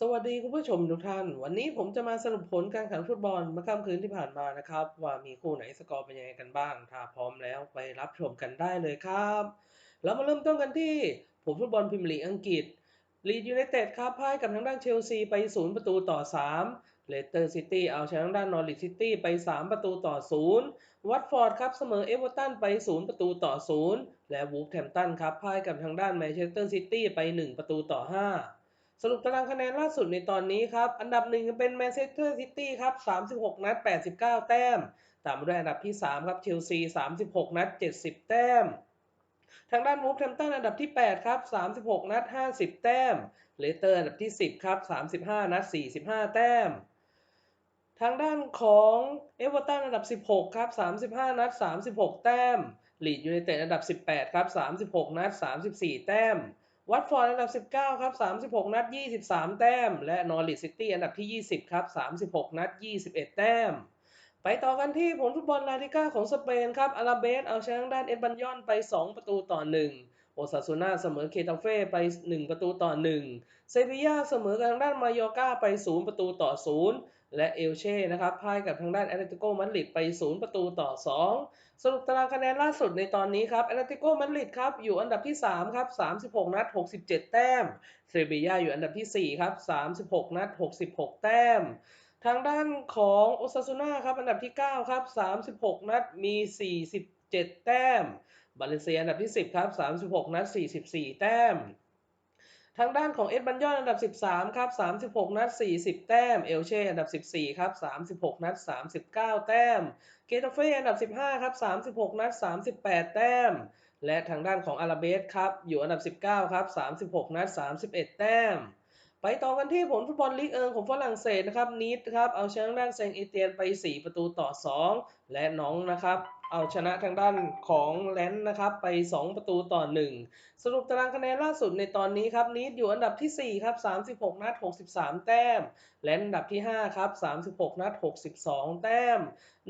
สวัสดีคุณผู้ชมทุกท่าน วันนี้ผมจะมาสรุปผลการแข่งฟุตบอลเมื่อค่ำคืนที่ผ่านมานะครับ ว่ามีคู่ไหนสกอร์เป็นยังไงกันบ้าง ถ้าพร้อมแล้วไปรับชมกันได้เลยครับเรามาเริ่มต้นกันที่ผลฟุตบอลพรีเมียร์ลีกอังกฤษลีดยูไนเต็ดครับพ่ายกับทางด้านเชลซีไป 0 ประตูต่อ 3เลสเตอร์ซิตี้เอาชนะทางด้านนอริทซิตี้ไป 3 ประตูต่อ 0 วัตฟอร์ดครับเสมอเอเวอร์ตันไป 0 ประตูต่อ 0 และวูฟแฮมตันครับพ่ายกับทางด้านแมนเชสเตอร์ซิตี้ไป 1 ประตูต่อ 5 สรุปตารางคะแนนล่าสุดในตอนนี้ครับ อันดับหนึ่งเป็นแมนเชสเตอร์ซิตี้ครับ36 นัด 89 แต้ม ตามมาด้วยอันดับที่ 3 ครับเชลซี 36 นัด 70 แต้ม ทางด้านวูฟแฮมตันอันดับที่ 8 ครับ 36 นัด 50 แต้ม เลสเตอร์อันดับที่ 10 ครับ 35 นัด 45 แต้ม ทางด้านของเอเวอร์ตันอันดับ 16 ครับ 35 นัด 36 แต้ม ลีดยูไนเต็ดอันดับ 18 ครับ 36 นัด 34 แต้ม วัตฟอร์ดอันดับ 19 ครับ 36 นัด 23 แต้ม และนอริทซิตี้อันดับที่ 20 ครับ 36 นัด 21 แต้ม ไปต่อกันที่ผลฟุตบอลลาลิก้าของสเปนครับ อาราเบสเอาชนะด้านเอ็ดบันยอนไป 2 ประตูต่อ 1 โอซาซูน่าเสมอเคตาเฟ่ไป 1 ประตูต่อ 1 เซบียาเสมอกับทางด้านมายอร์กาไป 0 ประตูต่อ 0 และเอลเช่นะครับพ่ายกับทางด้านแอตเลติโกมาดริดไป 0 ประตูต่อ 2 สรุปตารางคะแนนล่าสุดในตอนนี้ครับแอตเลติโกมาดริดครับอยู่อันดับที่3ครับ36 นัด 67 แต้มเซบียาอยู่อันดับที่4ครับ36 นัด 66 แต้ม ทางด้านของโอซาซูน่าครับอันดับที่9ครับ36 นัดมี 47 แต้มบาเลเซียอันดับที่ 10ครับ36 นัด 44 แต้ม ทางด้านของเอ็ดบันยอนอันดับ 13 ครับ 36 นัด 40 แต้ม เอลเช่อันดับ 14 ครับ 36 นัด 39 แต้ม เกตาเฟ่อันดับ 15 ครับ 36 นัด 38 แต้ม และทางด้านของอาราเบสครับ อยู่อันดับ 19 ครับ 36 นัด 31 แต้ม ไปต่อกันที่ผลฟุตบอลลีกเอิงของฝรั่งเศสนะครับนีดครับเอาชนะทางด้านเซงต์เอเตียนไป 4 ประตูต่อ 2 และน้องนะครับ เอาชนะทางด้านของแลนด์นะครับไป 2 ประตูต่อ 1 สรุปตารางคะแนนล่าสุดในตอนนี้ครับนีดอยู่อันดับที่ 4 ครับ 36 นัด 63 แต้ม แลนด์อันดับที่ 5 ครับ 36 นัด 62 แต้ม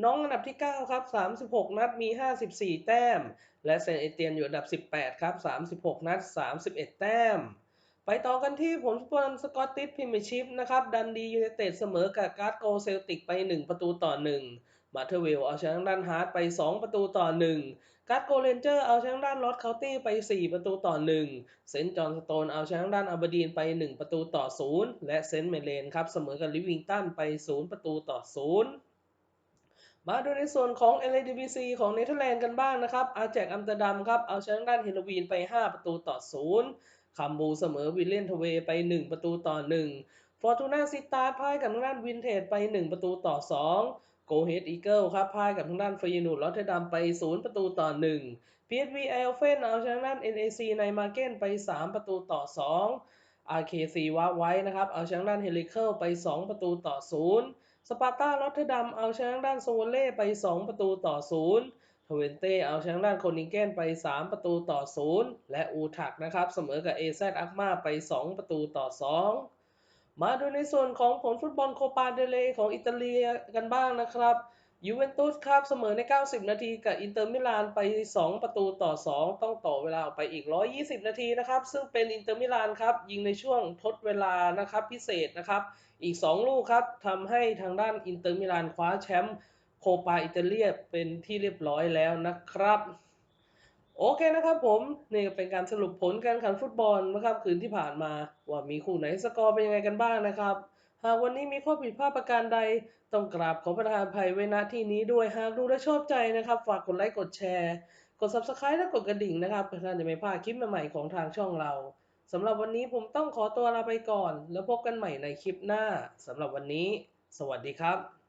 น้องอันดับที่ 9 ครับ 36 นัดมี 54 แต้ม และเซนต์เอเตียนอยู่อันดับ 18 ครับ 36 นัด 31 แต้ม ไปต่อกันที่ผลฟุตบอลสกอตติชพรีเมียร์ชิพนะครับ ดันดียูไนเต็ดเสมอกับการ์ดโกเซลติกไป 1 ประตูต่อ 1 มาเทอร์เวลเอาชนะด้านฮาร์ดไป 2 ประตูต่อ 1 การ์ดโกเรนเจอร์เอาชนะด้านลอตเคาน์ตี้ไป 4 ประตูต่อ 1 เซนต์จอห์นสโตนเอาชนะด้านอับดีนไป 1 ประตูต่อ 0 และเซนต์เมเลนครับเสมอกับลิวิงตันไป 0 ประตูต่อ 0มาดูในส่วนของ LADBC ของเนเธอร์แลนด์กันบ้างนะครับ อาแจกอัมสเตอร์ดัมครับ เอาชนะด้านเฮโรวีนไป 5 ประตูต่อ 0 คัมบูเสมอวิลเลียนทเวไป 1 ประตูต่อ 1 ฟอร์ตูน่าซิตาร์พ่ายกับทางด้านวินเทจไป 1 ประตูต่อ 2 โกเฮดอีเกิลครับพ่ายกับทางด้านฟยนูลอตเทดัมไป 0 ประตูต่อ 1 PSV ไอเอลเฟนเอาชนะด้าน NAC ในมาเก้นไป 3 ประตูต่อ 2 RKC วาไว้นะครับเอาชนะด้านเฮลิเคิลไป 2 ประตูต่อ 0 สปาร์ตาลอตเทดัมเอาชนะด้านโซวเล่ไป 2 ประตูต่อ 0 ทเวนเต้เอาชนะด้านโคนิงเกนไป 3 ประตูต่อ 0 และอูทักนะครับ เสมอกับเอซอักมาไป 2 ประตูต่อ 2 มาดูในส่วนของผลฟุตบอลโคปาเดเลของอิตาลีกันบ้างนะครับยูเวนตุสครับเสมอใน 90 นาทีกับอินเตอร์มิลานไป 2 ประตูต่อ 2 ต้องต่อเวลาออกไปอีก 120 นาทีนะครับ ซึ่งเป็นอินเตอร์มิลานครับ ยิงในช่วงทดเวลานะครับพิเศษนะครับ อีก 2 ลูกครับทำให้ทางด้านอินเตอร์มิลานคว้าแชมป์ โคปาอิตาเลียเป็นที่เรียบร้อยแล้วนะครับ โอเคนะครับผม นี่เป็นการสรุปผลการแข่งฟุตบอลนะครับคืนที่ผ่านมา ว่ามีคู่ไหนสกอร์เป็นยังไงกันบ้างนะครับ หากวันนี้มีข้อผิดพลาดประการใด ต้องกราบขอประทานภัยไว้ณที่นี้ด้วยหากดูและชอบใจนะครับ ฝากกดไลค์กดแชร์กด Subscribe และกดกระดิ่งนะครับเพื่อท่านจะไม่พลาดคลิปใหม่ๆของทางช่องเราสำหรับวันนี้ผมต้องขอตัวลาไปก่อน แล้วพบกันใหม่ในคลิปหน้าสำหรับวันนี้ สวัสดีครับ